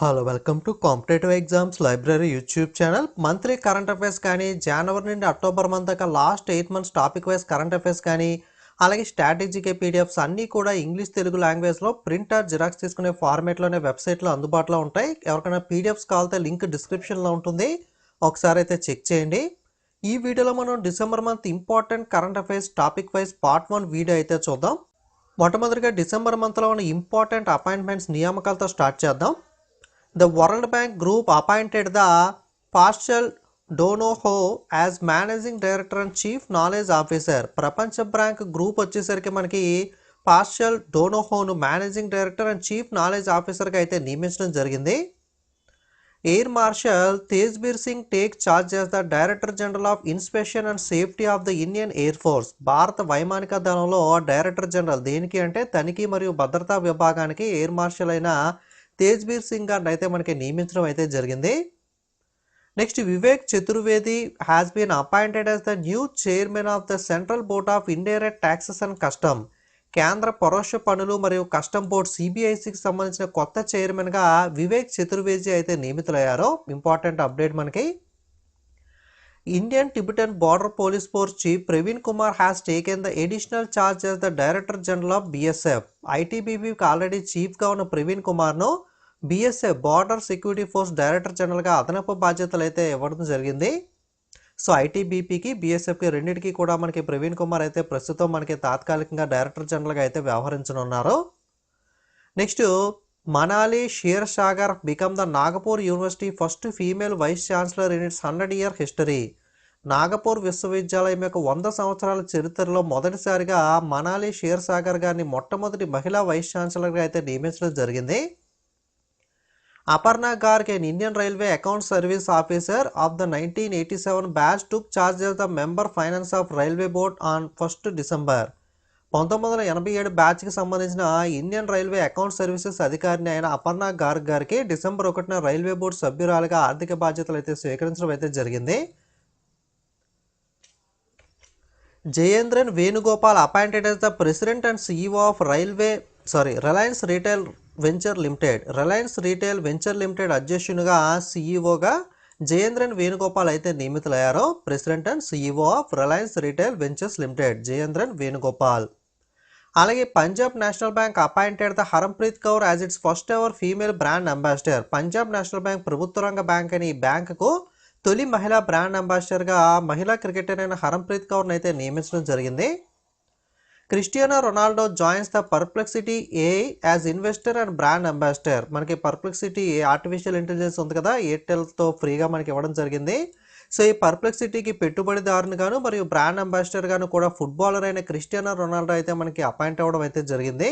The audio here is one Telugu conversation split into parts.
Hello welcome to competitive exams library YouTube channel. Monthly current affairs కానీ జనవరి నుండి అక్టోబర్ మంత్ దాకా last eight months topic wise current affairs కానీ అలాగే స్ట్రాటజీకే పీడిఎఫ్స్ అన్నీ కూడా ఇంగ్లీష్ తెలుగు లాంగ్వేజ్లో ప్రింటర్ జిరాక్స్ తీసుకునే ఫార్మేట్లోనే వెబ్సైట్లో అందుబాటులో ఉంటాయి. ఎవరికైనా పీడిఎఫ్స్ కావాలంటే లింక్ డిస్క్రిప్షన్లో ఉంటుంది. ఒకసారి అయితే చెక్ చేయండి. ఈ వీడియోలో మనం December month important current affairs topic wise part one video అయితే చూద్దాం. మొట్టమొదటిగా డిసెంబర్ మంత్లో ఉన్న ఇంపార్టెంట్ అపాయింట్మెంట్స్ నియామకాలతో స్టార్ట్ చేద్దాం. The World Bank Group appointed the Paschal Donohoe as managing director and chief knowledge officer. ప్రపంచ బ్యాంక్ గ్రూప్ వచ్చేసరికి మనకి Paschal డోనోహోను managing director and chief knowledge ఆఫీసర్గా అయితే నియమించడం జరిగింది. Air Marshal Tejbir Singh take charge as the director general of inspection and safety of the Indian Air Force. భారత వైమానిక దళంలో డైరెక్టర్ జనరల్ దేనికి అంటే తనిఖీ మరియు భద్రతా విభాగానికి ఎయిర్ మార్షల్ అయిన తేజ్బీర్ సింగ్ గారిని అయితే మనకి నియమించడం అయితే జరిగింది. Next Vivek Chaturvedi has been appointed as the new chairman of the Central Board of Indirect Taxes and Custom కేంద్ర పరోక్ష పనులు మరియు కస్టమ్ బోర్డ్ సిబిఐసికి సంబంధించిన కొత్త చైర్మన్గా వివేక్ చతుర్వేది అయితే నియమితులయ్యారు. ఇంపార్టెంట్ అప్డేట్ మనకి. Indian Tibetan Border Police Force chief Praveen Kumar has taken the additional charge as the director general of BSF ఐటీబీపీకి already చీఫ్గా ఉన్న Praveen కుమార్ను BSF border security force director జనరల్గా అదనపు బాధ్యతలు అయితే ఇవ్వడం జరిగింది. సో ఐటీబీపీకి బీఎస్ఎఫ్కి రెండింటికి కూడా మనకి ప్రవీణ్ కుమార్ అయితే ప్రస్తుతం మనకి తాత్కాలికంగా డైరెక్టర్ జనరల్గా అయితే వ్యవహరించనున్నారు. Next Manali Kshirsagar become the Nagpur University first female vice chancellor in its hundred year history. Nagpur విశ్వవిద్యాలయం యొక్క వంద సంవత్సరాల చరిత్రలో మొదటిసారిగా మనాలి షేర్ సాగర్ గారిని మొట్టమొదటి మహిళా వైస్ ఛాన్సలర్గా అయితే నియమించడం జరిగింది. Aparna Garg an Indian Railway Account Service officer of the nineteen eighty seven batch took charge the member finance of Railway Board on first December పంతొమ్మిది వందల ఎనభై ఏడు బ్యాచ్కి సంబంధించిన ఇండియన్ రైల్వే అకౌంట్ సర్వీసెస్ అధికారిని అయిన అపర్ణ గార్గ్ గారికి డిసెంబర్ ఒకటిన రైల్వే బోర్డు సభ్యురాలుగా ఆర్థిక బాధ్యతలు అయితే స్వీకరించడం అయితే జరిగింది. Jayendran Venugopal appointed as the president and CEO of railway sorry Reliance Retail Venture Limited Reliance Retail Venture Limited అధ్యక్షునిగా సీఈఓగా జయేంద్రన్ వేణుగోపాల్ అయితే నియమితులయ్యారో. President and CEO of Reliance Retail Ventures Limited Jayendran Venugopal. అలాగే Punjab National Bank appointed the Harmanpreet Kaur as its first ever female brand ambassador Punjab National Bank ప్రభుత్వ రంగ బ్యాంక్ అని ఈ బ్యాంకుకు తొలి మహిళా బ్రాండ్ అంబాసిడర్గా మహిళా క్రికెటర్ అయిన హరంప్రీత్ కౌర్ని అయితే నియమించడం జరిగింది. Cristiano Ronaldo joins the Perplexity A as investor and brand ambassador. మనకి పర్ప్లెక్సిటీ ఆర్టిఫిషియల్ ఇంటెలిజెన్స్ ఉంది కదా ఎయిర్టెల్తో ఫ్రీగా మనకి ఇవ్వడం జరిగింది. సో ఈ పర్ప్లెక్సిటీకి పెట్టుబడిదారునిగాను మరియు బ్రాండ్ అంబాసిడర్గాను కూడా ఫుట్బాలర్ అయిన క్రిస్టియానో రొనాల్డో అయితే మనకి అపాయింట్ అవ్వడం అయితే జరిగింది.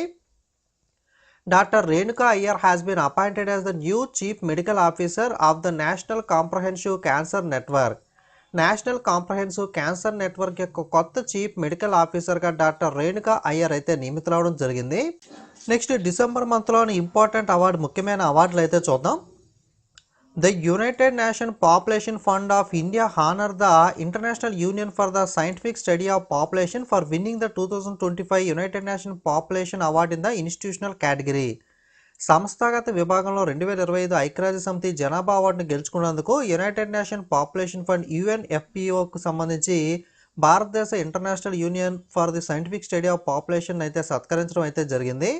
Doctor Renuka Iyer has been appointed as the new chief medical officer of the National Comprehensive Cancer Network National Comprehensive Cancer Network యొక్క కొత్త చీఫ్ మెడికల్ ఆఫీసర్గా డాక్టర్ రేణుకా అయ్యర్ అయితే నియమితులవడం జరిగింది. నెక్స్ట్ డిసెంబర్ మంత్లోని ఇంపార్టెంట్ అవార్డు ముఖ్యమైన అవార్డులు అయితే చూద్దాం. The United Nation Population Fund of India honour the International Union for the Scientific Study of Population for winning the two thousand twenty five United Nation Population Award in the institutional category. సంస్థాగత విభాగంలో రెండు వేల ఇరవై ఐదు ఐక్యరాజ్య సమితి జనాభా అవార్డును గెలుచుకున్నందుకు యునైటెడ్ నేషన్ పాపులేషన్ ఫండ్ యుఎన్ఎఫ్పిఓకు సంబంధించి భారతదేశ International Union for the Scientific Study of Population అయితే సత్కరించడం అయితే జరిగింది.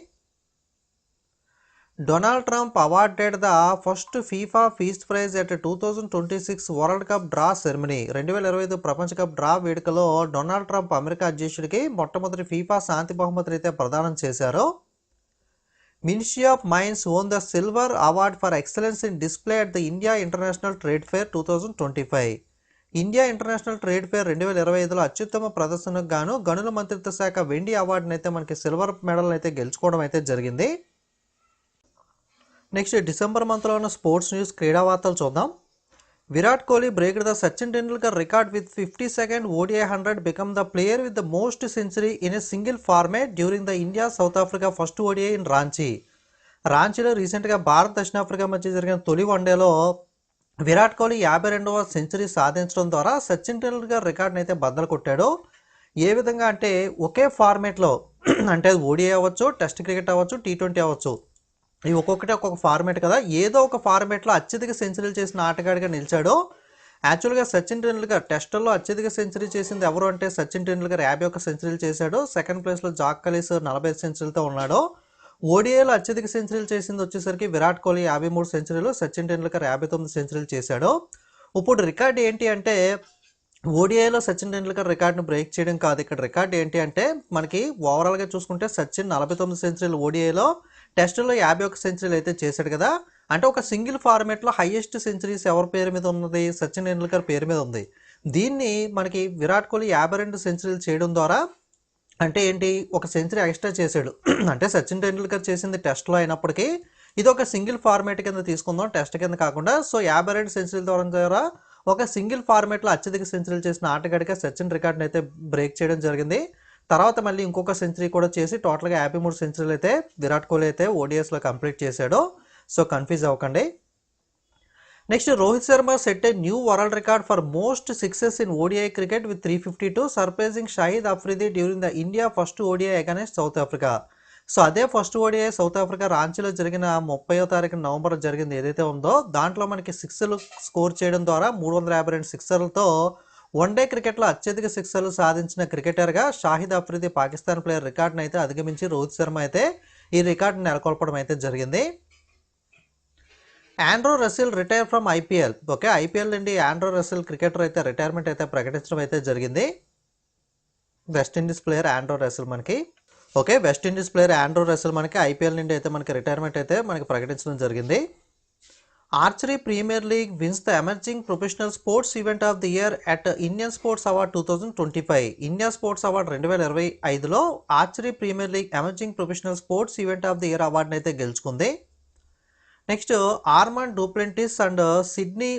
Donald Trump awarded the first FIFA peace prize at two thousand twenty six World Cup draw ceremony. రెండు వేల ఇరవై ఐదు ప్రపంచ కప్ డ్రా వేడుకలో డొనాల్డ్ ట్రంప్ అమెరికా అధ్యక్షుడికి మొట్టమొదటి ఫీఫా శాంతి బహుమతిని అయితే ప్రదానం చేశారు. Ministry of Mines won the silver award for excellence in display at the India international trade fair two thousand twenty five India international trade fair రెండు వేల ఇరవై ఐదులో అత్యుత్తమ ప్రదర్శనకు గాను గనుల మంత్రిత్వ శాఖ వెండి అవార్డుని అయితే మనకి సిల్వర్ మెడల్ అయితే గెలుచుకోవడం అయితే జరిగింది. నెక్స్ట్ డిసెంబర్ మంత్లో ఉన్న స్పోర్ట్స్ న్యూస్ క్రీడా వార్తలు చూద్దాం. Virat Kohli break the Sachin Tendulkar record with fifty second ODI hundred become the player with the most century in a single format during the India South Africa first ODI in Ranchi. రాంచీలో రీసెంట్గా భారత్ దక్షిణాఫ్రికా మధ్య జరిగిన తొలి వన్డేలో విరాట్ కోహ్లీ యాభై రెండవ సెంచరీ సాధించడం ద్వారా సచిన్ టెండూల్కర్ రికార్డ్ని అయితే బద్దలు కొట్టాడు. ఏ విధంగా అంటే ఒకే ఫార్మేట్లో అంటే అది ఓడిఐ అవ్వచ్చు టెస్ట్ క్రికెట్ అవ్వచ్చు టీ ట్వంటీ అవ్వచ్చు. ఇవి ఒక్కొక్కటి ఒక్కొక్క ఫార్మేట్ కదా. ఏదో ఒక ఫార్మేట్లో అత్యధిక సెంచరీలు చేసిన ఆటగాడిగా నిలిచాడు యాక్చువల్గా సచిన్ టెండూల్కర్ టెస్టుల్లో అత్యధిక సెంచరీ చేసింది ఎవరు అంటే సచిన్ టెండూల్కర్ యాభై ఒక్క సెంచరీలు చేశాడు. సెకండ్ ప్లేస్లో జాక్ కలీస్ నలభై ఐదు సెంచరీలతో ఉన్నాడు. ఓడిఐలో అత్యధిక సెంచరీలు చేసింది వచ్చేసరికి విరాట్ కోహ్లీ యాభై మూడు సెంచరీలు సచిన్ టెండూల్కర్ యాభై తొమ్మిది సెంచరీలు చేశాడు. ఇప్పుడు రికార్డ్ ఏంటి అంటే ఓడిఐలో సచిన్ టెండూల్కర్ రికార్డును బ్రేక్ చేయడం కాదు. ఇక్కడ రికార్డ్ ఏంటి అంటే మనకి ఓవరాల్గా చూసుకుంటే సచిన్ నలభై తొమ్మిది సెంచరీలు ఓడిఐలో టెస్టులో యాభై ఒక సెంచరీలు అయితే చేశాడు కదా. అంటే ఒక సింగిల్ ఫార్మేట్లో హైయెస్ట్ సెంచరీస్ ఎవరి పేరు మీద ఉన్నది? సచిన్ టెండూల్కర్ పేరు మీద ఉంది. దీన్ని మనకి విరాట్ కోహ్లీ యాభై రెండు సెంచరీలు చేయడం ద్వారా అంటే ఏంటి? ఒక సెంచరీ ఎక్స్ట్రా చేశాడు. అంటే సచిన్ టెండూల్కర్ చేసింది టెస్ట్లో అయినప్పటికీ ఇది ఒక సింగిల్ ఫార్మేట్ కింద తీసుకుందాం టెస్ట్ కింద కాకుండా. సో యాభై రెండు సెంచరీల ద్వారా ద్వారా ఒక సింగిల్ ఫార్మేట్లో అత్యధిక సెంచరీలు చేసిన ఆటగాడిగా సచిన్ రికార్డ్ని అయితే బ్రేక్ చేయడం జరిగింది. తర్వాత మళ్ళీ ఇంకొక సెంచరీ కూడా చేసి టోటల్గా యాభై మూడు సెంచరీలు అయితే విరాట్ కోహ్లీ అయితే ఓడిఎస్లో కంప్లీట్ చేశాడు. సో కన్ఫ్యూజ్ అవ్వకండి. Next Rohit Sharma set a new world record for most sixes in ODI cricket with three fifty two surprising Shahid Afridi during the India first ODI against South Africa so అదే ఫస్ట్ ఓడిఐ సౌత్ ఆఫ్రికా రాంచీలో జరిగిన ముప్పయో తారీఖు నవంబర్ జరిగింది ఏదైతే ఉందో దాంట్లో మనకి సిక్స్లు స్కోర్ చేయడం ద్వారా మూడు వందల యాభై రెండు సిక్సర్లతో వన్డే క్రికెట్లో అత్యధిక సిక్సర్లు సాధించిన క్రికెటర్గా షాహిద్ అఫ్రిది పాకిస్తాన్ ప్లేయర్ రికార్డును అయితే అధిగమించి రోహిత్ శర్మ అయితే ఈ రికార్డును నెలకొల్పడం అయితే జరిగింది. Andre Russell retire from IPL. Okay IPL నుండి ఆండ్రో రసిల్ క్రికెటర్ అయితే రిటైర్మెంట్ అయితే ప్రకటించడం అయితే జరిగింది. West Indies player Andre Russell మనకి. Okay West Indies player Andre Russell మనకి ఐపీఎల్ నుండి అయితే మనకి రిటైర్మెంట్ అయితే మనకి ప్రకటించడం జరిగింది. Archery premier league wins the emerging professional sports event of the year at Indian sports award two thousand twenty five. India sports award రెండు వేల ఇరవై ఐదులో archery premier league emerging professional sports event of the year అవార్డుని అయితే గెలుచుకుంది. Next Armand Duplantis and Sydney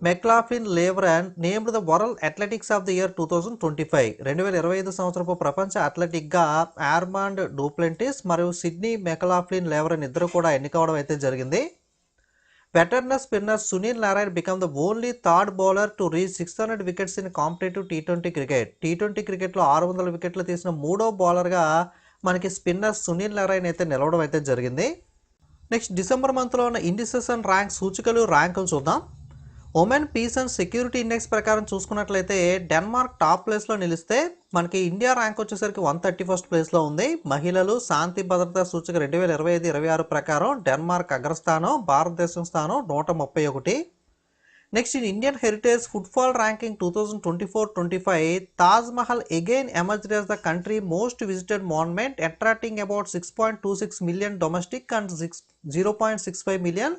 McLaughlin Levrone named the world athletics of the year two thousand twenty five. రెండు వేల ఇరవై ఐదు సంవత్సరపు ప్రపంచ అథ్లెటిక్గా ఆర్మాండ్ డూప్లెంటిస్ మరియు సిడ్నీ మెక్లాఫ్లిన్ లేవరన్ ఇద్దరు కూడా ఎన్నికవడం అయితే జరిగింది. Veteran spinner Sunil Narine become the only third bowler to reach six hundred wickets in competitive T twenty cricket T twenty క్రికెట్లో ఆరు వందల వికెట్లు తీసిన మూడో బౌలర్గా మనకి స్పిన్నర్ సునీల్ నారాయణ్ అయితే నిలవడం అయితే జరిగింది. నెక్స్ట్ డిసెంబర్ మంత్లో ఉన్న ఇండిసెషన్ ర్యాంక్ సూచికలు ర్యాంకులు చూద్దాం. Women peace and security index ప్రకారం చూసుకున్నట్లయితే డెన్మార్క్ టాప్ ప్లేస్లో నిలిస్తే మనకి ఇండియా ర్యాంక్ వచ్చేసరికి వన్ థర్టీ ఫస్ట్ ప్లేస్లో ఉంది. మహిళలు శాంతి భద్రతా సూచిక రెండు వేల ఇరవై ఐదు ఇరవై ఆరు ప్రకారం డెన్మార్క్ అగ్రస్థానం భారతదేశం స్థానం నూట ముప్పై ఒకటి. Next in Indian heritage football ranking two thousand twenty four twenty five Taj Mahal again emerged as the country most visited monument attracting about six point two six million domestic and six zero point six five million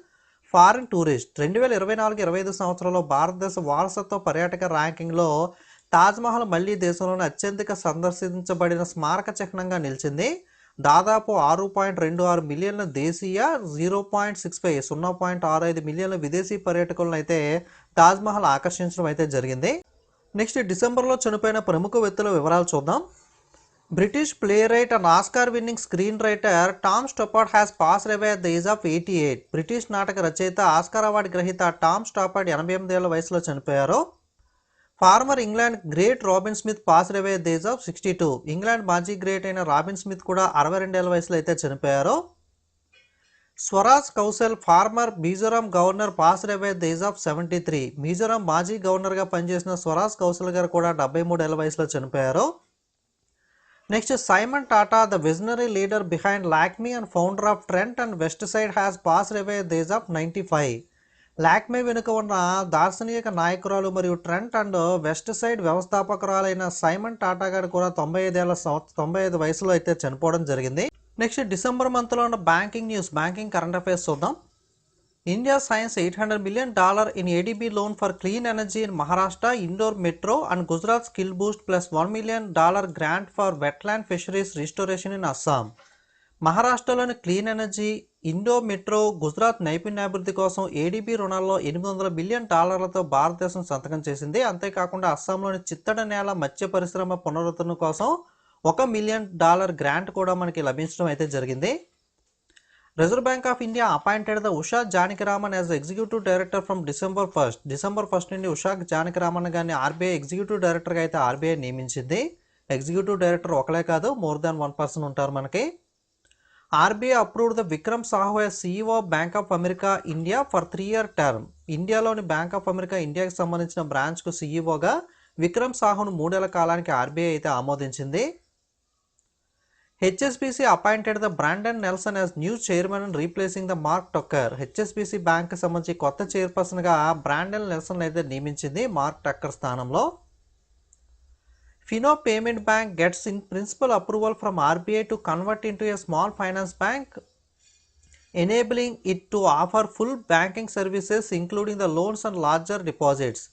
foreign tourist రెండు వేల ఇరవై నాలుగు ఇరవై ఐదు సంవత్సరంలో భారతదేశ వారసత్వ పర్యాటక ర్యాంకింగ్లో తాజ్మహల్ మళ్ళీ దేశంలోని అత్యధిక సందర్శించబడిన స్మారక చిహ్నంగా నిలిచింది. దాదాపు ఆరు పాయింట్ రెండు ఆరు మిలియన్ల దేశీయ జీరో పాయింట్ సిక్స్ ఫైవ్ సున్నా పాయింట్ ఆరు ఐదు మిలియన్ల విదేశీ పర్యాటకులను అయితే తాజ్మహల్ ఆకర్షించడం అయితే జరిగింది. నెక్స్ట్ డిసెంబర్లో చనిపోయిన ప్రముఖ వ్యక్తుల వివరాలు చూద్దాం. British playwright and Oscar winning screenwriter Tom Stoppard has pass away at the age of eighty eight. British నాటక రచయిత ఆస్కార్ అవార్డు గ్రహీత టామ్ స్టాపర్డ్ ఎనభై ఎనిమిది ఏళ్ళ వయసులో చనిపోయారు. Former England great Robin Smith pass away the age of sixty two. England మాజీ గ్రేట్ అయిన రాబిన్ స్మిత్ కూడా అరవై రెండేళ్ళ వయసులో అయితే చనిపోయారు. Swaraj Kaushal former Mizoram governor pass away the age of seventy three. Mizoram మాజీ గవర్నర్గా పనిచేసిన స్వరాజ్ కౌశల్ గారు కూడా డెబ్బై మూడేళ్ళ వయసులో చనిపోయారు. Next Simone Tata the visionary leader behind Lakme and founder of Trent and Westside has pass away the age of ninety five. Lakme వెనుక ఉన్న దార్శనిక నాయకురాలు మరియు ట్రెంట్ అండ్ వెస్ట్ సైడ్ వ్యవస్థాపకురాలైన సైమన్ టాటా గారు కూడా తొంభై ఐదేళ్ళ సంవత్సరం తొంభై ఐదు వయసులో అయితే చనిపోవడం జరిగింది. నెక్స్ట్ డిసెంబర్ మంత్లో ఉన్న banking news banking current affairs చూద్దాం. India signs eight hundred million dollar in ADB loan for clean energy in Maharashtra Indore metro and Gujarat skill boost plus one million dollar grant for wetland fisheries restoration in Assam మహారాష్ట్రలోని clean energy Indore metro Gujarat నైపుణ్యాభివృద్ధి కోసం ఏడీబీ రుణాల్లో ఎనిమిది వందల బిలియన్ డాలర్లతో భారతదేశం సంతకం చేసింది. అంతేకాకుండా అస్సాంలోని చిత్తడ నేల మత్స్య పరిశ్రమ పునరుద్ధరణ కోసం ఒక మిలియన్ డాలర్ గ్రాంట్ కూడా మనకి లభించడం అయితే జరిగింది. Reserve Bank of India appointed the Usha Janakiraman as executive director from December first December first నుండి ఉషా జానకిరామన్ గారిని ఆర్బీఐ ఎగ్జిక్యూటివ్ డైరెక్టర్గా అయితే ఆర్బీఐ నియమించింది. ఎగ్జిక్యూటివ్ డైరెక్టర్ ఒకలే కాదు మోర్ దాన్ వన్ పర్సన్ ఉంటారు మనకి. RBI approved the Vikram Sahu as CEO Bank of America India for three year term ఇండియాలోని బ్యాంక్ ఆఫ్ అమెరికా ఇండియాకి సంబంధించిన బ్రాంచ్కు సీఈఓగా విక్రమ్ సాహును మూడేళ్ళ కాలానికి ఆర్బీఐ అయితే ఆమోదించింది. HSBC appointed the Brendan Nelson as new chairman and replacing the Mark Tucker HSBC bank సంబంధించి కొత్త చైర్పర్సన్గా బ్రాండన్ నెల్సన్ అయితే నియమించింది మార్క్ టక్కర్ స్థానంలో. Fino payment bank gets in principle approval from RBI to convert into a small finance bank enabling it to offer full banking services including the loans and larger deposits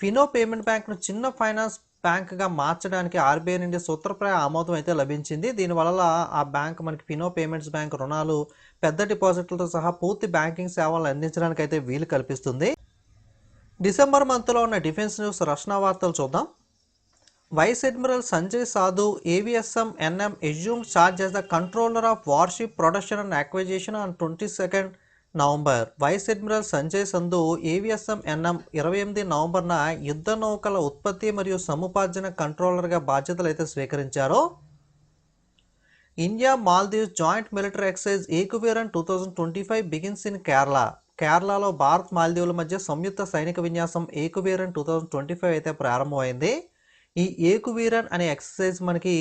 Fino payment బ్యాంక్ను చిన్న ఫైనాన్స్ బ్యాంక్గా మార్చడానికి ఆర్బీఐ నుండి సూత్రప్రాయ ఆమోదం అయితే లభించింది. దీనివల్ల ఆ బ్యాంక్ మనకి ఫినో పేమెంట్స్ బ్యాంక్ రుణాలు పెద్ద డిపాజిట్లతో సహా పూర్తి బ్యాంకింగ్ సేవలను అందించడానికి అయితే వీలు కల్పిస్తుంది. డిసెంబర్ మంత్లో ఉన్న డిఫెన్స్ న్యూస్ రక్షణ వార్తలు చూద్దాం. Vice admiral Sanjay Sadhu AVSM NM assume charge as the controller of warship production and acquisition on twenty second November. Vice admiral Sanjay Sandhu AVSM NM ఇరవై ఎనిమిది నవంబర్న యుద్ధ నౌకల ఉత్పత్తి మరియు సముపార్జన కంట్రోలర్గా బాధ్యతలు అయితే స్వీకరించారు. India Maldives joint military exercise Ekuverin two thousand twenty five begins in Kerala. కేరళలో భారత్ మాల్దీవుల మధ్య సంయుక్త సైనిక విన్యాసం Ekuverin two thousand twenty five అయితే ప్రారంభమైంది. ఈ ఏకువీరన్ అనే ఎక్సర్సైజ్ మనకి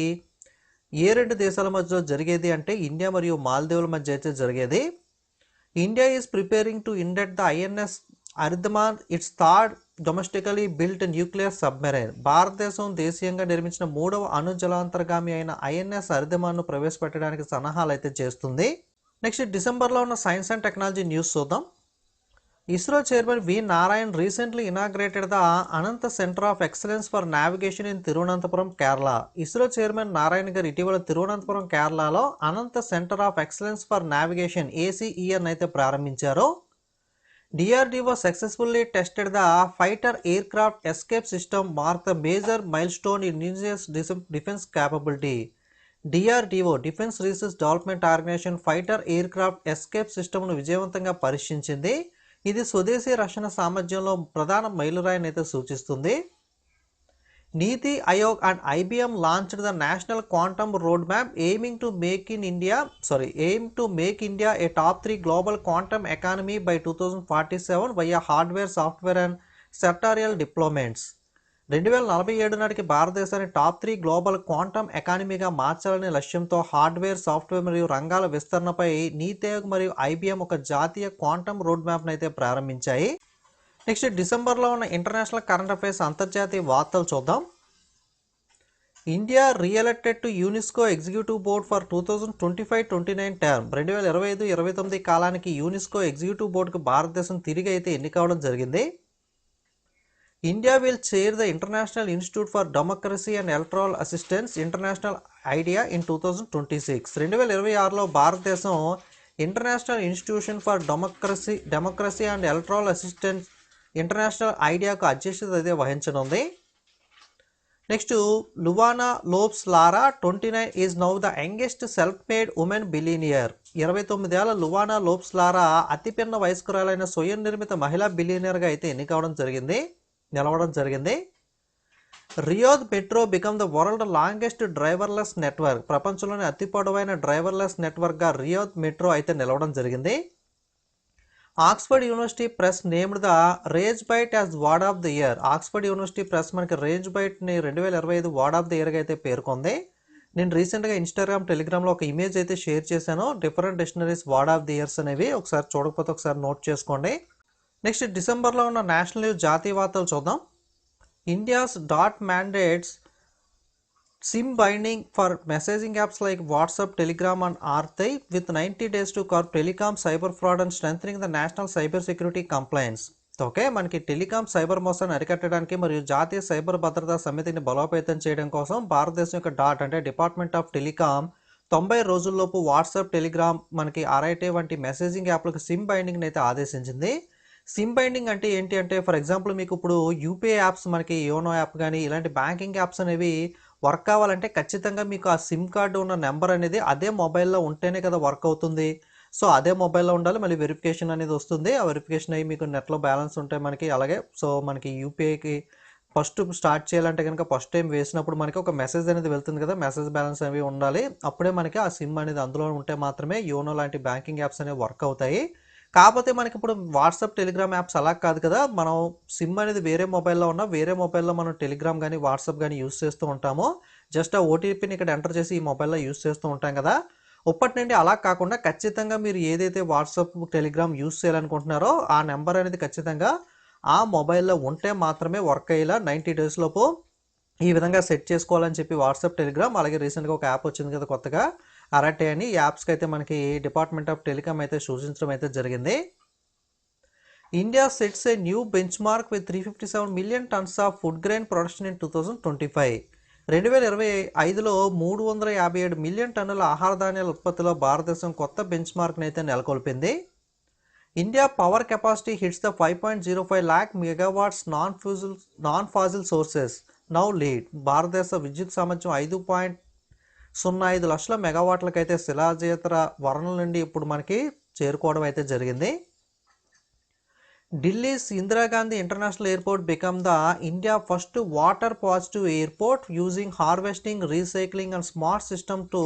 ఏ రెండు దేశాల మధ్య జరిగేది అంటే ఇండియా మరియు మాల్దీవుల మధ్య అయితే జరిగేది. India is preparing to induct the INS Aridhaman its third domestically built nuclear submarine భారతదేశం దేశీయంగా నిర్మించిన మూడవ అణు జలాంతర్గామి అయిన ఐఎన్ఎస్ అరిదమాన్ను ప్రవేశపెట్టడానికి సన్నాహాలు అయితే చేస్తుంది. నెక్స్ట్ డిసెంబర్లో ఉన్న సైన్స్ అండ్ టెక్నాలజీ న్యూస్ చూద్దాం. ISRO chairman V Narayan recently inaugurated the Ananta centre of excellence for navigation in Thiruvananthapuram Kerala. ISRO chairman Narayana garu ఇటీవల తిరువనంతపురం కేరళలో Ananta centre of excellence for navigation ACEN అయితే ప్రారంభించారు. DRDO successfully tested the fighter aircraft escape system mark the major milestone in India's defence capability. DRDO defence research development organisation fighter aircraft escape సిస్టమ్ను విజయవంతంగా పరీక్షించింది. ఇది స్వదేశీ రక్షణ సామర్థ్యంలో ప్రధాన మైలురాయిని అయితే సూచిస్తుంది. Niti Aayog and IBM launched the national quantum road map aiming to make in India sorry aim to make India a top three global quantum economy by two thousand forty seven via hardware software and sectorial deployments రెండు వేల నలభై ఏడు నాటికి భారతదేశాన్ని టాప్ త్రీ గ్లోబల్ క్వాంటమ్ ఎకానమీగా మార్చాలనే లక్ష్యంతో హార్డ్వేర్ సాఫ్ట్వేర్ మరియు రంగాల విస్తరణపై నీతి ఆయోగ్ మరియు ఐబీఎం ఒక జాతీయ క్వాంటమ్ రోడ్ మ్యాప్ను అయితే ప్రారంభించాయి. నెక్స్ట్ డిసెంబర్లో ఉన్న ఇంటర్నేషనల్ కరెంట్ అఫైర్స్ అంతర్జాతీయ వార్తలు చూద్దాం. India reelected to UNESCO executive board for two thousand twenty five twenty nine term. రెండు వేల ఇరవై ఐదు ఇరవై తొమ్మిది కాలానికి యూనిస్కో ఎగ్జిక్యూటివ్ బోర్డుకు భారతదేశం తిరిగి అయితే ఎన్నికవడం జరిగింది. India will chair the international institute for democracy and electoral assistance international IDEA in two thousand twenty six రెండు వేల ఇరవై ఆరులో భారతదేశం international institution for democracy democracy and electoral assistance international ఐడియాకు అధ్యక్షత అయితే వహించనుంది. Next Luana Lopes Lara twenty nine is now the youngest self made women billionaire ఇరవై తొమ్మిదేళ్ళ లువానా లోబ్స్ లారా అతిపిన్న వయస్కురాలైన స్వయం నిర్మిత మహిళా బిలీనియర్గా అయితే ఎన్నికవడం జరిగింది. నిలవడం జరిగింది. Riyadh metro become the world longest driverless network ప్రపంచంలోని అతి పొడవైన డ్రైవర్లెస్ నెట్వర్క్గా రియోద్ మెట్రో అయితే నిలవడం జరిగింది. Oxford University Press named the rage bait as word of the year Oxford University Press మనకి రేజ్ బైట్ని రెండు వేల ఇరవై ఐదు వార్డ్ ఆఫ్ ద ఇయర్గా అయితే పేర్కొంది. నేను రీసెంట్గా ఇన్స్టాగ్రామ్ టెలిగ్రామ్లో ఒక ఇమేజ్ అయితే షేర్ చేశాను. Different dictionaries word of the years అనేవి ఒకసారి చూడకపోతే ఒకసారి నోట్ చేసుకోండి. నెక్స్ట్ డిసెంబర్లో ఉన్న నేషనల్ న్యూస్ జాతీయ వార్తలు చూద్దాం. India's DoT mandates SIM binding for messaging apps like WhatsApp Telegram and Arattai with ninety days to curb telecom cyber fraud and strengthen the national cyber security compliance okay మనకి టెలికాం సైబర్ మోసాన్ని అరికట్టడానికి మరియు జాతీయ సైబర్ భద్రతా సమితిని బలోపేతం చేయడం కోసం భారతదేశం యొక్క డాట్ అంటే డిపార్ట్మెంట్ ఆఫ్ టెలికాం తొంభై రోజుల్లోపు వాట్సాప్ టెలిగ్రామ్ మనకి ఆర్ఐటీ వంటి మెసేజింగ్ యాప్లకు సిమ్ బైండింగ్ని అయితే ఆదేశించింది. సిమ్ బైండింగ్ అంటే ఏంటి అంటే ఫర్ ఎగ్జాంపుల్ మీకు ఇప్పుడు యూపీఐ యాప్స్ మనకి యోనో యాప్ కానీ ఇలాంటి బ్యాంకింగ్ యాప్స్ అనేవి వర్క్ కావాలంటే ఖచ్చితంగా మీకు ఆ సిమ్ కార్డు ఉన్న నెంబర్ అనేది అదే మొబైల్లో ఉంటేనే కదా వర్క్ అవుతుంది. సో అదే మొబైల్లో ఉండాలి మళ్ళీ వెరిఫికేషన్ అనేది వస్తుంది. ఆ వెరిఫికేషన్ అయ్యి మీకు నెట్లో బ్యాలెన్స్ ఉంటే మనకి అలాగే సో మనకి యూపీఐకి ఫస్ట్ స్టార్ట్ చేయాలంటే కనుక ఫస్ట్ టైం వేసినప్పుడు మనకి ఒక మెసేజ్ అనేది వెళ్తుంది కదా మెసేజ్ బ్యాలెన్స్ అనేవి ఉండాలి. అప్పుడే మనకి ఆ సిమ్ అనేది అందులో ఉంటే మాత్రమే యోనో లాంటి బ్యాంకింగ్ యాప్స్ అనేవి వర్క్ అవుతాయి. కాకపోతే మనకి ఇప్పుడు వాట్సాప్ టెలిగ్రామ్ యాప్స్ అలా కాదు కదా. మనం సిమ్ అనేది వేరే మొబైల్లో ఉన్న వేరే మొబైల్లో మనం టెలిగ్రామ్ కానీ వాట్సాప్ కానీ యూస్ చేస్తూ ఉంటాము. జస్ట్ ఆ ఓటీపీని ఇక్కడ ఎంటర్ చేసి ఈ మొబైల్లో యూస్ చేస్తూ ఉంటాం కదా. ఇప్పటి నుండి అలా కాకుండా ఖచ్చితంగా మీరు ఏదైతే వాట్సాప్ టెలిగ్రామ్ యూస్ చేయాలనుకుంటున్నారో ఆ నెంబర్ అనేది ఖచ్చితంగా ఆ మొబైల్లో ఉంటే మాత్రమే వర్క్ అయ్యేలా నైంటీ డేస్ లోపు ఈ విధంగా సెట్ చేసుకోవాలని చెప్పి వాట్సాప్ టెలిగ్రామ్ అలాగే రీసెంట్గా ఒక యాప్ వచ్చింది కదా కొత్తగా. అరటే అని యాప్స్కి అయితే మనకి డిపార్ట్మెంట్ ఆఫ్ టెలికామ్ అయితే సూచించడం అయితే జరిగింది. India sets a new benchmark with three fifty seven million tons of food grain production in two thousand twenty five రెండు వేల ఇరవై ఐదులో మూడు వందల యాభై ఏడు మిలియన్ టన్నుల ఆహార ధాన్యాల ఉత్పత్తిలో భారతదేశం కొత్త బెంచ్ మార్క్ని అయితే నెలకొల్పింది. India power capacity hits the five point zero five lakh megawatts non fossil non fossil sources now lead భారతదేశ విద్యుత్ సామర్థ్యం ఐదు పాయింట్ సున్నా ఐదు లక్షల మెగావాట్లకైతే శిలాజేతర వనరుల నుండి ఇప్పుడు మనకి చేరుకోవడం అయితే జరిగింది. Delhi's Indira Gandhi international airport become the India first water positive airport using harvesting recycling and smart system to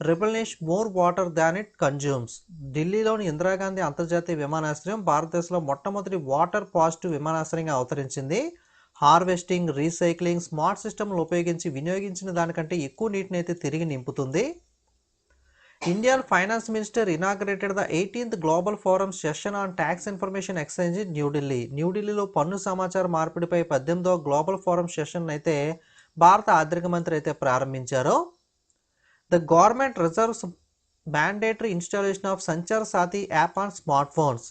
replenish more water than it consumes. ఢిల్లీలోని ఇందిరాగాంధీ అంతర్జాతీయ విమానాశ్రయం భారతదేశంలో మొట్టమొదటి వాటర్ పాజిటివ్ విమానాశ్రయంగా అవతరించింది. హార్వెస్టింగ్ రీసైక్లింగ్ స్మార్ట్ సిస్టమ్లు ఉపయోగించి వినియోగించిన దానికంటే ఎక్కువ నీటిని అయితే తిరిగి నింపుతుంది. Indian finance minister inaugurated the eighteenth global forum session on tax information exchange New Delhi న్యూఢిల్లీలో పన్ను సమాచార మార్పిడిపై పద్దెనిమిదవ గ్లోబల్ ఫోరం సెషన్ అయితే భారత ఆర్థిక మంత్రి అయితే ప్రారంభించారు. The government reserves mandatory installation of Sanchar Saathi app on smart phones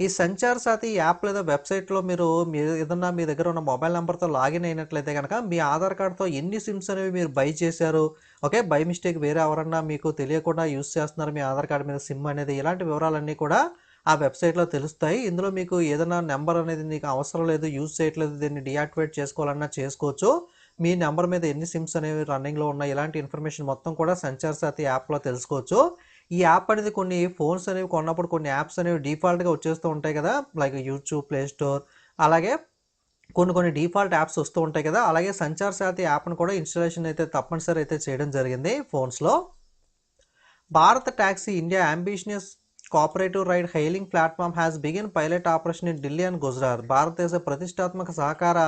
ఈ సంచార్ సాతి యాప్ లేదా వెబ్సైట్లో మీరు మీ ఏదన్నా మీ దగ్గర ఉన్న మొబైల్ నెంబర్తో లాగిన్ అయినట్లయితే కనుక మీ ఆధార్ కార్డ్తో ఎన్ని సిమ్స్ అనేవి మీరు బై చేశారు ఓకే? బై మిస్టేక్ వేరే ఎవరన్నా మీకు తెలియకుండా యూస్ చేస్తున్నారు మీ ఆధార్ కార్డ్ మీద సిమ్ అనేది ఇలాంటి వివరాలన్నీ కూడా ఆ వెబ్సైట్లో తెలుస్తాయి. ఇందులో మీకు ఏదైనా నెంబర్ అనేది మీకు అవసరం లేదు యూజ్ చేయట్లేదు దీన్ని డియాక్టివేట్ చేసుకోవాలన్నా చేసుకోవచ్చు. మీ నెంబర్ మీద ఎన్ని సిమ్స్ అనేవి రన్నింగ్లో ఉన్నాయి ఇలాంటి ఇన్ఫర్మేషన్ మొత్తం కూడా సంచార్ సాతి యాప్లో తెలుసుకోవచ్చు. ఈ యాప్ అనేది కొన్ని ఫోన్స్ అనేవి కొన్నప్పుడు కొన్ని యాప్స్ అనేవి డిఫాల్ట్గా వచ్చేస్తూ ఉంటాయి కదా. Like YouTube Play Store. అలాగే కొన్ని కొన్ని డిఫాల్ట్ యాప్స్ వస్తూ ఉంటాయి కదా. అలాగే సంచార్ సాతి యాప్ను కూడా ఇన్స్టాలేషన్ అయితే తప్పనిసరి అయితే చేయడం జరిగింది ఫోన్స్లో. Bharat taxi India ambitious cooperative ride hailing platform has begin pilot operation in Delhi and Gujarat. భారతదేశ ప్రతిష్టాత్మక సహకార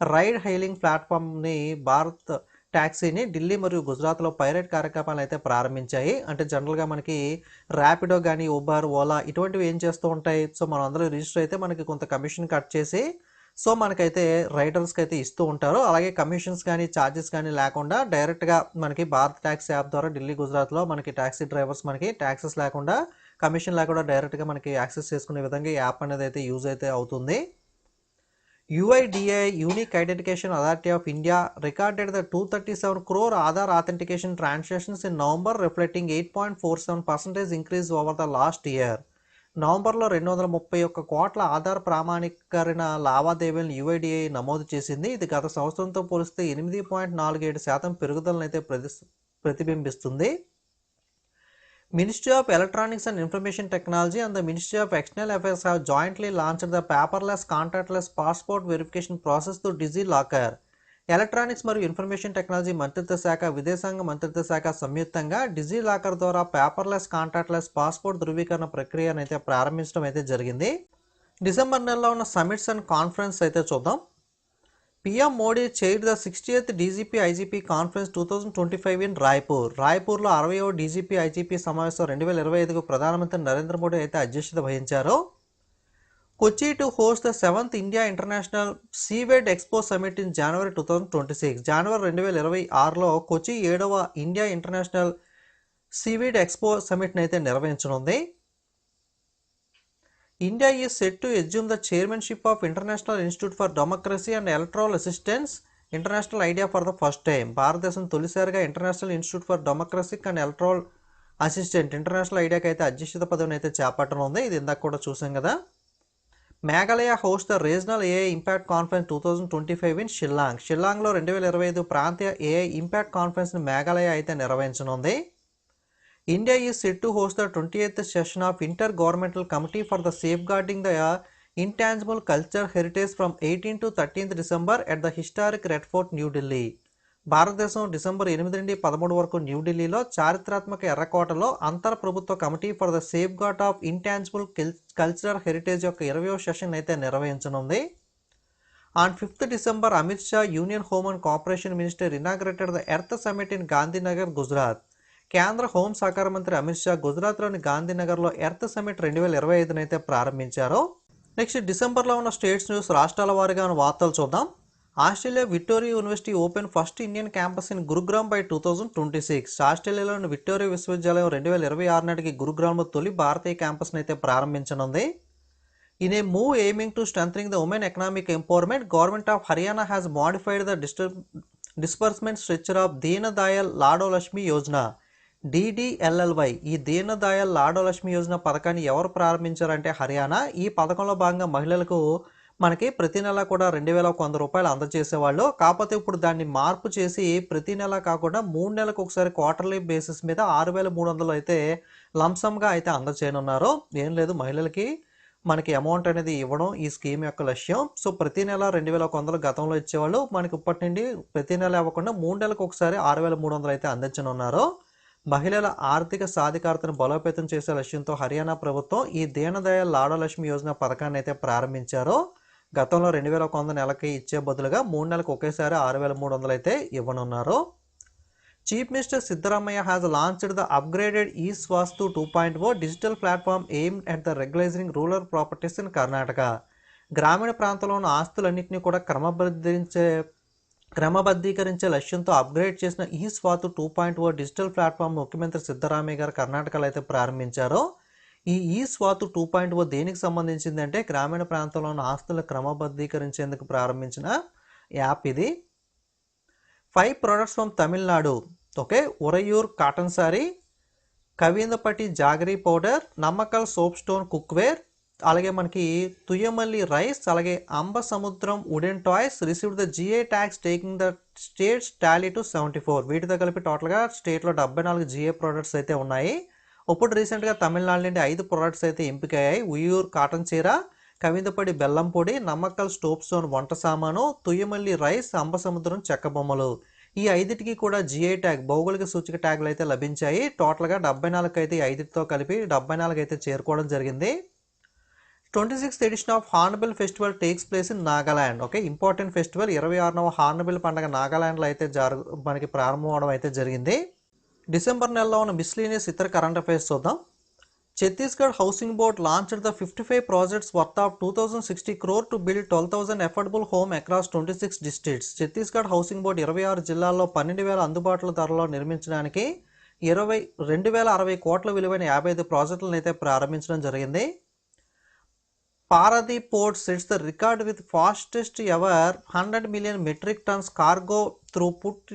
రైడ్ హెయిలింగ్ ప్లాట్ఫామ్ని భారత్ ట్యాక్సీని ఢిల్లీ మరియు గుజరాత్లో పైరేట్ కార్యక్రమాలు అయితే ప్రారంభించాయి. అంటే జనరల్గా మనకి ర్యాపిడో కానీ ఊబర్ ఓలా ఇటువంటివి ఏం చేస్తూ ఉంటాయి? సో మనం అందరూ రిజిస్టర్ అయితే మనకి కొంత కమిషన్ కట్ చేసి సో మనకైతే రైడర్స్కి అయితే ఇస్తూ ఉంటారు. అలాగే కమిషన్స్ కానీ ఛార్జెస్ కానీ లేకుండా డైరెక్ట్గా మనకి భారత్ ట్యాక్సీ యాప్ ద్వారా ఢిల్లీ గుజరాత్లో మనకి ట్యాక్సీ డ్రైవర్స్ మనకి ట్యాక్సెస్ లేకుండా కమిషన్ లేకుండా డైరెక్ట్గా మనకి యాక్సెస్ చేసుకునే విధంగా ఈ యాప్ అనేది అయితే యూజ్ అయితే అవుతుంది. UIDAI unique identification authority of India recorded the two thirty seven crore Aadhaar authentication transactions in November reflecting eight point four seven percentage increase over the last year నవంబర్లో రెండు వందల ముప్పై ఒక్క కోట్ల ఆధార్ ప్రామాణీకరణ లావాదేవీలను యుఐడిఐ నమోదు చేసింది. ఇది గత సంవత్సరంతో పోలిస్తే ఎనిమిది పాయింట్ నాలుగు ఏడు శాతం పెరుగుదలనైతే అయితే ప్రతి ప్రతిబింబిస్తుంది. Ministry of Electronics and Information Technology and the Ministry of External Affairs have jointly launched the paperless contactless passport verification process to DigiLocker. Electronics మరియు ఇన్ఫర్మేషన్ టెక్నాలజీ మంత్రిత్వ శాఖ విదేశాంగ మంత్రిత్వ శాఖ సంయుక్తంగా డిజీ లాకర్ ద్వారా పేపర్లెస్ కాంటాక్ట్లెస్ పాస్పోర్ట్ ధృవీకరణ ప్రక్రియను అయితే ప్రారంభించడం అయితే జరిగింది డిసెంబర్ నెలలో ఉన్న సమిట్స్ అండ్ కాన్ఫరెన్స్ అయితే చూద్దాం PM Modi chair the sixty eighth DGP IGP conference two thousand twenty five in Raipur. రాయ్పూర్లో అరవయో డీజీపీ ఐజీపీ సమావేశం రెండు వేల ఇరవై ఐదుకు ప్రధానమంత్రి నరేంద్ర మోడీ అయితే అధ్యక్షత వహించారు. Kochi to host the seventh India international seaweed expo summit in January two thousand twenty six. జనవరి రెండు వేల ఇరవై ఆరులో కొచ్చి ఏడవ ఇండియా ఇంటర్నేషనల్ సీవీడ్ ఎక్స్పో సమిట్ని అయితే నిర్వహించనుంది. India is set to assume the chairmanship of international institute for democracy and electoral assistance international IDEA for the first time భారతదేశం తొలిసారిగా international institute for democracy and electoral assistant international ఐడియాకి అయితే అధ్యక్షత పదవిని అయితే చేపట్టనుంది. ఇది ఇందాక కూడా చూసాం కదా. Meghalaya host the regional AI impact conference two thousand twenty five in Shillong షిల్లాంగ్లో రెండు వేల ఇరవై ఐదు ప్రాంతీయ ఏఐ ఇంపాక్ట్ కాన్ఫరెన్స్ని మేఘాలయ అయితే నిర్వహించనుంది. India is set to host the twenty eighth session of intergovernmental committee for the safeguarding the intangible culture heritage from eighteen to thirteenth December at the historic Red Fort New Delhi భారతదేశం డిసెంబర్ ఎనిమిది నుండి పదమూడు వరకు న్యూఢిల్లీలో చారిత్రాత్మక ఎర్రకోటలో అంతర్ ప్రభుత్వ committee for the safeguard of intangible cultural heritage యొక్క ఇరవయో సెషన్ అయితే నిర్వహించనుంది. On fifth December Amit Shah union home and corporation minister inaugurated the earth summit in Gandhinagar Gujarat కేంద్ర హోంశాఖ మంత్రి అమిత్ షా గుజరాత్లోని గాంధీనగర్లో ఎర్త్ సమిట్ రెండు వేల ఇరవై ఐదునైతే ప్రారంభించారు. నెక్స్ట్ డిసెంబర్లో ఉన్న స్టేట్స్ న్యూస్ రాష్ట్రాల వారిగా ఉన్న వార్తలు చూద్దాం. Australia Victoria university open first Indian campus in Gurugram by two thousand twenty six. ఆస్ట్రేలియాలోని విక్టోరియా విశ్వవిద్యాలయం రెండు వేల ఇరవై ఆరు నాటికి గురుగ్రామ్లో తొలి భారతీయ క్యాంపస్ని అయితే ప్రారంభించనుంది. In a move aiming to strengthening the women economic empowerment government of Haryana has modified the డిస్టర్ disbursement structure of Deen Dayal Lado Lakshmi Yojana DDLLY ఈ దీనదయాల్ లాడలక్ష్మి యోజన పథకాన్ని ఎవరు ప్రారంభించారంటే హర్యానా. ఈ పథకంలో భాగంగా మహిళలకు మనకి ప్రతి నెల కూడా రెండు వేల ఒక వంద రూపాయలు అందజేసేవాళ్ళు. కాకపోతే ఇప్పుడు దాన్ని మార్పు చేసి ప్రతి నెల కాకుండా మూడు నెలలకు ఒకసారి క్వార్టర్లీ బేసిస్ మీద ఆరు వేల మూడు వందలు అయితే లంసమ్గా అయితే అందజేయనున్నారు. ఏం లేదు మహిళలకి మనకి అమౌంట్ అనేది ఇవ్వడం ఈ స్కీమ్ యొక్క లక్ష్యం. సో ప్రతి నెల రెండు వేల ఒక వందలు గతంలో ఇచ్చేవాళ్ళు. మనకి ఇప్పటి నుండి ప్రతి నెల ఇవ్వకుండా మూడు నెలలకు ఒకసారి ఆరు వేల మూడు వందలు అయితే అందించనున్నారు. మహిళల ఆర్థిక సాధికారతను బలోపేతం చేసే లక్ష్యంతో హర్యానా ప్రభుత్వం ఈ దీనదయాల్ లాడలక్ష్మి యోజన పథకాన్ని అయితే ప్రారంభించారో. గతంలో రెండు వేల ఒక వంద నెలకి ఇచ్చే బదులుగా మూడు నెలలకు ఒకేసారి ఆరు వేల మూడు వందలు అయితే ఇవ్వనున్నారు. Chief minister Siddaramaiah has launched the upgraded e Swathu two point o digital platform aim at the regularising rural properties in Karnataka గ్రామీణ ప్రాంతంలో ఉన్న ఆస్తులన్నింటినీ కూడా క్రమబద్ధరించే క్రమబద్ధీకరించే లక్ష్యంతో అప్గ్రేడ్ చేసిన e Swathu two point o digital platform ముఖ్యమంత్రి సిద్ధరామయ్య గారు కర్ణాటకలో అయితే ప్రారంభించారు. ఈ ఈ స్వాతు టూ పాయింట్ ఓ దేనికి సంబంధించింది అంటే గ్రామీణ ప్రాంతంలో ఉన్న ఆస్తులు క్రమబద్ధీకరించేందుకు ప్రారంభించిన యాప్ ఇది. Five products from Tamil Nadu. Okay Uraiyur cotton sari Kavindapatti jaggery powder Namakkal soap stone cookware అలాగే మనకి తుయ్యమల్లి రైస్ అలాగే Ambasamudram wooden toys received the GI tags taking the state's tally to seventy four వీటితో కలిపి టోటల్గా స్టేట్లో డెబ్బై నాలుగు జిఏ ప్రోడక్ట్స్ అయితే ఉన్నాయి. ఇప్పుడు రీసెంట్గా తమిళనాడు నుండి ఐదు ప్రోడక్ట్స్ అయితే ఎంపికయ్యాయి. ఉయ్యూర్ కాటన్ చీర కవిందపడి బెల్లం పొడి నమ్మకల్ స్టోప్ స్టోన్ వంట సామాను తుయ్యమల్లి రైస్ అంబ సముద్రం చెక్క బొమ్మలు. ఈ ఐదిటికి కూడా జిఐ ట్యాగ్ భౌగోళిక సూచిక ట్యాగ్లు అయితే లభించాయి. టోటల్గా డెబ్బై నాలుగు అయితే ఈ ఐదుతో కలిపి డెబ్బై నాలుగు అయితే చేరుకోవడం జరిగింది. Twenty sixth edition of Hornbill festival takes place in Nagaland. Okay important festival. ఇరవై ఆరునవ హార్నబిల్ పండుగ నాగాలాండ్లో అయితే జరు మనకి ప్రారంభం అవడం అయితే జరిగింది. డిసెంబర్ నెలలో ఉన్న మిస్లీనియస్ ఇతర కరెంట్ అఫైర్స్ చూద్దాం. Chhattisgarh housing board launched the fifty five projects worth of two thousand sixty crore to build twelve thousand affordable home across twenty six districts. Chhattisgarh housing board ఇరవై ఆరు జిల్లాల్లో పన్నెండు వేల అందుబాటులో ధరలో నిర్మించడానికి ఇరవై రెండు వేల అరవై కోట్ల విలువైన యాభై ఐదు ప్రాజెక్టులను అయితే ప్రారంభించడం జరిగింది. Paradip port sets the record with fastest ever hundred million metric tons cargo throughput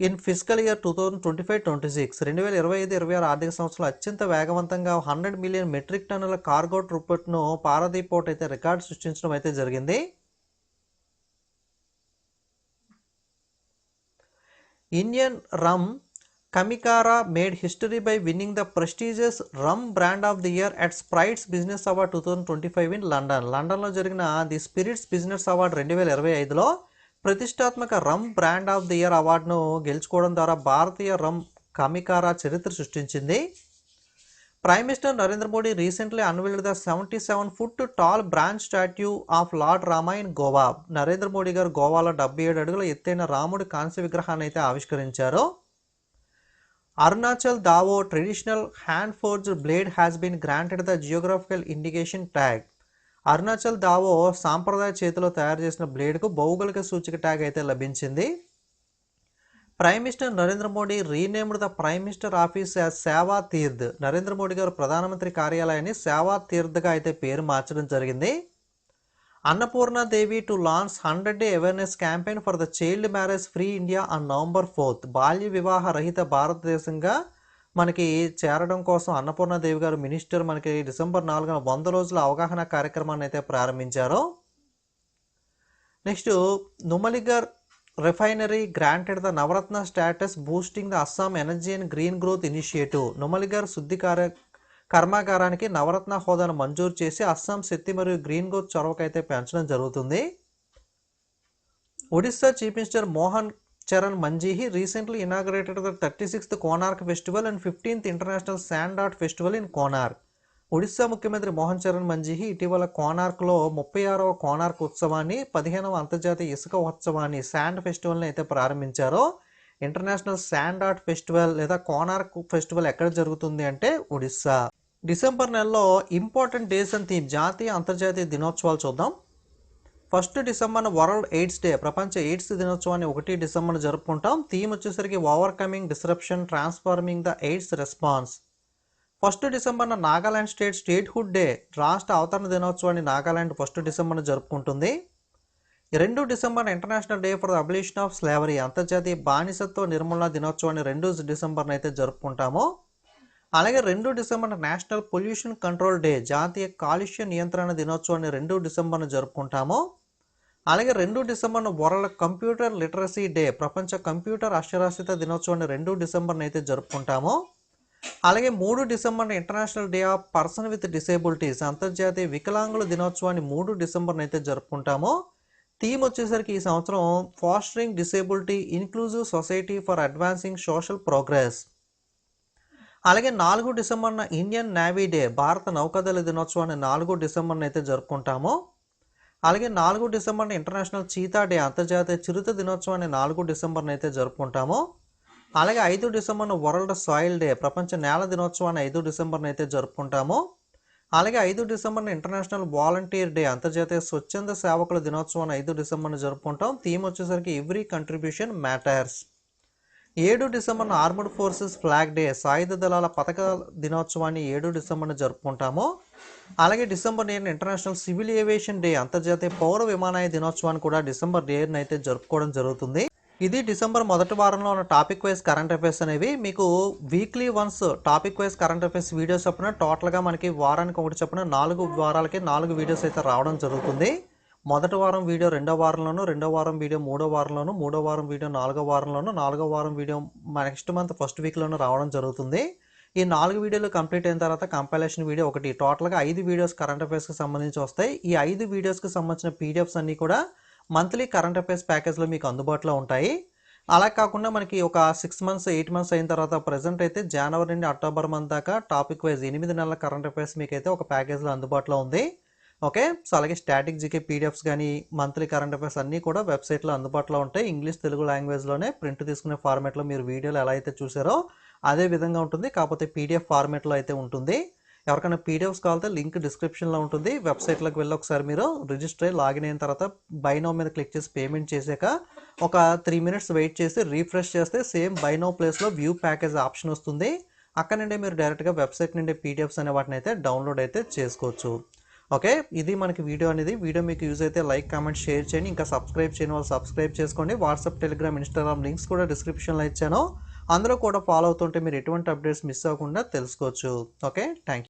in physical year two thousand twenty five twenty six రెండు వేల ఇరవై ఐదు ఇరవై ఆరు ఆర్థిక సంవత్సరంలో అత్యంత వేగవంతంగా హండ్రెడ్ మిలియన్ మెట్రిక్ టన్నుల కార్గో ట్రూపుట్ను పారాదీప్ పోర్ట్ అయితే రికార్డు సృష్టించడం అయితే జరిగింది. Indian rum Kamikara made history by winning the prestigious rum brand of the year at spirits business award two thousand twenty five in London లండన్లో జరిగిన ది స్పిరిట్స్ బిజినెస్ అవార్డ్ రెండు వేల ఇరవై ఐదులో ప్రతిష్టాత్మక rum brand of the year అవార్డును గెలుచుకోవడం ద్వారా భారతీయ రమ్ కమికారా చరిత్ర సృష్టించింది. Prime minister Narendra Modi recently unveiled the seventy seven foot tall bronze statue of lord Rama in Goa Narendra Modi garu గోవాలో డెబ్బై ఏడు అడుగుల ఎత్తైన రాముడి కాంస్య విగ్రహాన్ని అయితే ఆవిష్కరించారు. Arunachal Dao traditional hand forge blade has been granted the geographical indication tag Arunachal Dao సాంప్రదాయ చేతిలో తయారు చేసిన బ్లేడ్కు భౌగోళిక సూచిక ట్యాగ్ అయితే లభించింది. Prime minister Narendra Modi renamed the prime minister office as Seva Teerth. Narendra Modi గారు ప్రధానమంత్రి కార్యాలయాన్ని సేవా తీర్థ్గా అయితే పేరు మార్చడం జరిగింది. Annapurna Devi to launch hundred day awareness campaign for the child marriage free India on November fourth బాల్య వివాహ రహిత భారతదేశంగా మనకి చేరడం కోసం అన్నపూర్ణ దేవి గారు మినిస్టర్ మనకి డిసెంబర్ నాలుగున వంద రోజుల అవగాహన కార్యక్రమాన్ని అయితే ప్రారంభించారు. Next Numaligarh refinery granted the Navratna status boosting the Assam energy and green growth initiative Numaligarh శుద్ధి కార్య కర్మాగారానికి నవరత్న హోదాను మంజూరు చేసి అస్సాం శక్తి మరియు గ్రీన్ గ్రోత్ చొరవకైతే పెంచడం జరుగుతుంది. Odisha chief minister Mohan Charan Majhi recently inaugurated the thirty sixth Konark festival and fifteenth international sand art festival in Konark Odisha ముఖ్యమంత్రి మోహన్ చరణ్ మంజీహి ఇటీవల కోనార్క్లో ముప్పై ఆరవ కోనార్క్ ఉత్సవాన్ని పదిహేనవ అంతర్జాతీయ ఇసుక ఉత్సవాన్ని శాండ్ ఫెస్టివల్ని అయితే ప్రారంభించారో. ఇంటర్నేషనల్ శాండ్ ఆర్ట్ ఫెస్టివల్ లేదా కోనార్క్ ఫెస్టివల్ ఎక్కడ జరుగుతుంది అంటే ఒడిస్సా. డిసెంబర్ నెలలో ఇంపార్టెంట్ డేస్ అండ్ థీమ్ జాతీయ అంతర్జాతీయ దినోత్సవాలు చూద్దాం. First December world AIDS day ప్రపంచ ఎయిడ్స్ దినోత్సవాన్ని ఒకటి డిసెంబర్ జరుపుకుంటాం. థీమ్ వచ్చేసరికి overcoming disruption transforming the AIDS response. First డిసెంబర్న Nagaland state statehood day రాష్ట్ర అవతరణ దినోత్సవాన్ని నాగాలాండ్ ఫస్ట్ డిసెంబర్న జరుపుకుంటుంది. రెండు December international day for the abolition of slavery అంతర్జాతీయ బానిసత్వ నిర్మూలన దినోత్సవాన్ని రెండు డిసెంబర్నైతే అయితే జరుపుకుంటాము. అలాగే రెండు December national pollution control day జాతీయ కాలుష్య నియంత్రణ దినోత్సవాన్ని రెండు డిసెంబర్ను జరుపుకుంటాము. అలాగే రెండు డిసెంబర్ను వరల్డ్ కంప్యూటర్ లిటరసీ డే ప్రపంచ కంప్యూటర్ అక్షరాస్యత దినోత్సవాన్ని రెండు డిసెంబర్ని అయితే జరుపుకుంటాము. అలాగే మూడు డిసెంబర్న international day of person with disabilities అంతర్జాతీయ వికలాంగుల దినోత్సవాన్ని మూడు డిసెంబర్ని అయితే జరుపుకుంటాము. థీమ్ వచ్చేసరికి ఈ సంవత్సరం fostering disability inclusive society for advancing social progress. అలాగే నాలుగు డిసెంబర్న ఇండియన్ నేవీ డే భారత నౌకాదళ దినోత్సవాన్ని నాలుగు డిసెంబర్న అయితే జరుపుకుంటాము. అలాగే నాలుగు డిసెంబర్న ఇంటర్నేషనల్ చీతా డే అంతర్జాతీయ చిరుత దినోత్సవాన్ని నాలుగు డిసెంబర్న అయితే జరుపుకుంటాము. అలాగే ఐదు డిసెంబర్న వరల్డ్ సాయిల్ డే ప్రపంచ నేల దినోత్సవాన్ని ఐదు డిసెంబర్న అయితే జరుపుకుంటాము. అలాగే ఐదు డిసెంబర్న ఇంటర్నేషనల్ వాలంటీర్ డే అంతర్జాతీయ స్వచ్ఛంద సేవకుల దినోత్సవాన్ని ఐదు డిసెంబర్న జరుపుకుంటాం. థీమ్ వచ్చేసరికి ఎవ్రీ కంట్రిబ్యూషన్ మ్యాటర్స్. ఏడు డిసెంబర్ను ఆర్మడ్ ఫోర్సెస్ ఫ్లాగ్ డే సాయుధ దళాల పథక దినోత్సవాన్ని ఏడు డిసెంబర్ను జరుపుకుంటాము. అలాగే డిసెంబర్ నేను ఇంటర్నేషనల్ సివిల్ ఏవియేషన్ డే అంతర్జాతీయ పౌర విమానాయ దినోత్సవాన్ని కూడా డిసెంబర్ ఏడున అయితే జరుపుకోవడం జరుగుతుంది. ఇది డిసెంబర్ మొదటి వారంలో ఉన్న టాపిక్ వైజ్ కరెంట్ అఫైర్స్ అనేవి. మీకు weekly once topic wise current affairs videos చొప్పున టోటల్గా మనకి వారానికి ఒకటి చొప్పున నాలుగు వారాలకి నాలుగు వీడియోస్ అయితే రావడం జరుగుతుంది. మొదటి వారం వీడియో రెండో వారంలోను రెండో వారం వీడియో మూడో వారంలోను మూడో వారం వీడియో నాలుగో వారంలోను నాలుగో వారం వీడియో నెక్స్ట్ మంత్ ఫస్ట్ వీక్లోనూ రావడం జరుగుతుంది. ఈ నాలుగు వీడియోలు కంప్లీట్ అయిన తర్వాత కంపైలేషన్ వీడియో ఒకటి టోటల్గా ఐదు వీడియోస్ కరెంట్ అఫైర్స్కి సంబంధించి వస్తాయి. ఈ ఐదు వీడియోస్కి సంబంధించిన పీడిఎఫ్స్ అన్నీ కూడా మంత్లీ కరెంట్ అఫైర్స్ ప్యాకేజ్లో మీకు అందుబాటులో ఉంటాయి. అలా కాకుండా మనకి ఒక సిక్స్ మంత్స్ ఎయిట్ మంత్స్ అయిన తర్వాత ప్రజెంట్ అయితే జనవరి నుండి అక్టోబర్ మంత్ దాకా టాపిక్ వైజ్ ఎనిమిది నెలల కరెంట్ అఫైర్స్ మీకు అయితే ఒక ప్యాకేజ్లో అందుబాటులో ఉంది. ఓకే? సో అలాగే స్టాటిక్ జీకే పీడిఎఫ్స్ కానీ మంత్లీ కరెంట్ అఫైర్స్ అన్నీ కూడా వెబ్సైట్లో అందుబాటులో ఉంటాయి. ఇంగ్లీష్ తెలుగు లాంగ్వేజ్లోనే ప్రింట్ తీసుకునే ఫార్మేట్లో మీరు వీడియోలు ఎలా అయితే చూసారో అదే విధంగా ఉంటుంది. కాకపోతే పీడిఎఫ్ ఫార్మేట్లో అయితే ఉంటుంది. ఎవరికైనా పీడిఎఫ్స్ కావాలంటే లింక్ డిస్క్రిప్షన్లో ఉంటుంది. వెబ్సైట్లోకి వెళ్ళి ఒకసారి మీరు రిజిస్టర్ అయ్యి లాగిన్ అయిన తర్వాత బైనో మీద క్లిక్ చేసి పేమెంట్ చేశాక ఒక త్రీ మినిట్స్ వెయిట్ చేసి రీఫ్రెష్ చేస్తే సేమ్ బైనో ప్లేస్లో వ్యూ ప్యాకేజ్ ఆప్షన్ వస్తుంది. అక్కడ నుండి మీరు డైరెక్ట్గా వెబ్సైట్ నుండి పీడిఎఫ్స్ అనే వాటిని అయితే డౌన్లోడ్ అయితే చేసుకోవచ్చు. ఓకే? ఇది మనకి వీడియో అనేది. వీడియో మీకు యూజ్ అయితే లైక్ కామెంట్ షేర్ చేయండి. ఇంకా సబ్స్క్రైబ్ చేయని వాళ్ళు సబ్స్క్రైబ్ చేసుకోండి. వాట్సాప్ టెలిగ్రామ్ ఇన్స్టాగ్రామ్ లింక్స్ కూడా డిస్క్రిప్షన్లో ఇచ్చాను. అందులో కూడా ఫాలో అవుతుంటే మీరు ఎటువంటి అప్డేట్స్ మిస్ అవ్వకుండా తెలుసుకోవచ్చు. ఓకే? Thank you